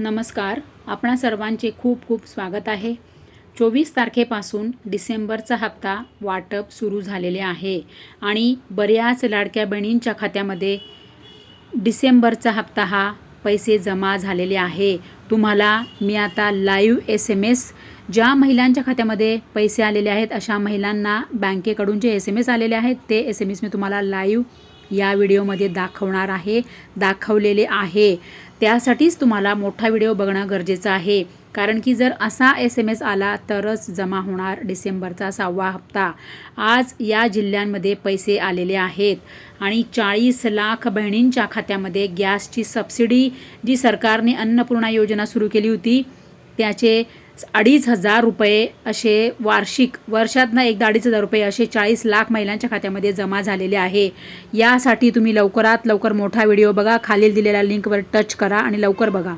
नमस्कार. आपणा सर्वांचे खूप खूप स्वागत आहे. चोवीस तारखेपासून डिसेंबरचा हप्ता वाटप सुरू झालेले आहे आणि बऱ्याच लाडक्या बहिणींच्या खात्यामध्ये डिसेंबरचा हप्ता हा पैसे जमा झालेले आहे. तुम्हाला मी आता लाईव्ह एस एम एस ज्या महिलांच्या खात्यामध्ये पैसे आलेले आहेत अशा महिलांना बँकेकडून जे एस एम एस आलेले आहेत ते एस एम एस मी तुम्हाला लाईव्ह या व्हिडिओमध्ये दाखवणार आहे दाखवलेले आहे. त्यासाठीच तुम्हाला मोठा व्हिडिओ बघणं गरजेचं आहे. कारण की जर असा एस एम एस आला तरच जमा होणार डिसेंबरचा सहावा हप्ता. आज या जिल्ह्यांमध्ये पैसे आलेले आहेत. आणि चाळीस लाख बहिणींच्या खात्यामध्ये गॅसची सबसिडी जी सरकारने अन्नपूर्णा योजना सुरू केली होती त्याचे अडीच हजार रुपये असे वार्षिक वर्षातनं एकदा अडीच हजार रुपये असे चाळीस लाख महिलांच्या खात्यामध्ये जमा झालेले आहे. यासाठी तुम्ही लवकरात लवकर मोठा व्हिडिओ बघा खालील दिलेल्या लिंकवर टच करा आणि लवकर बघा.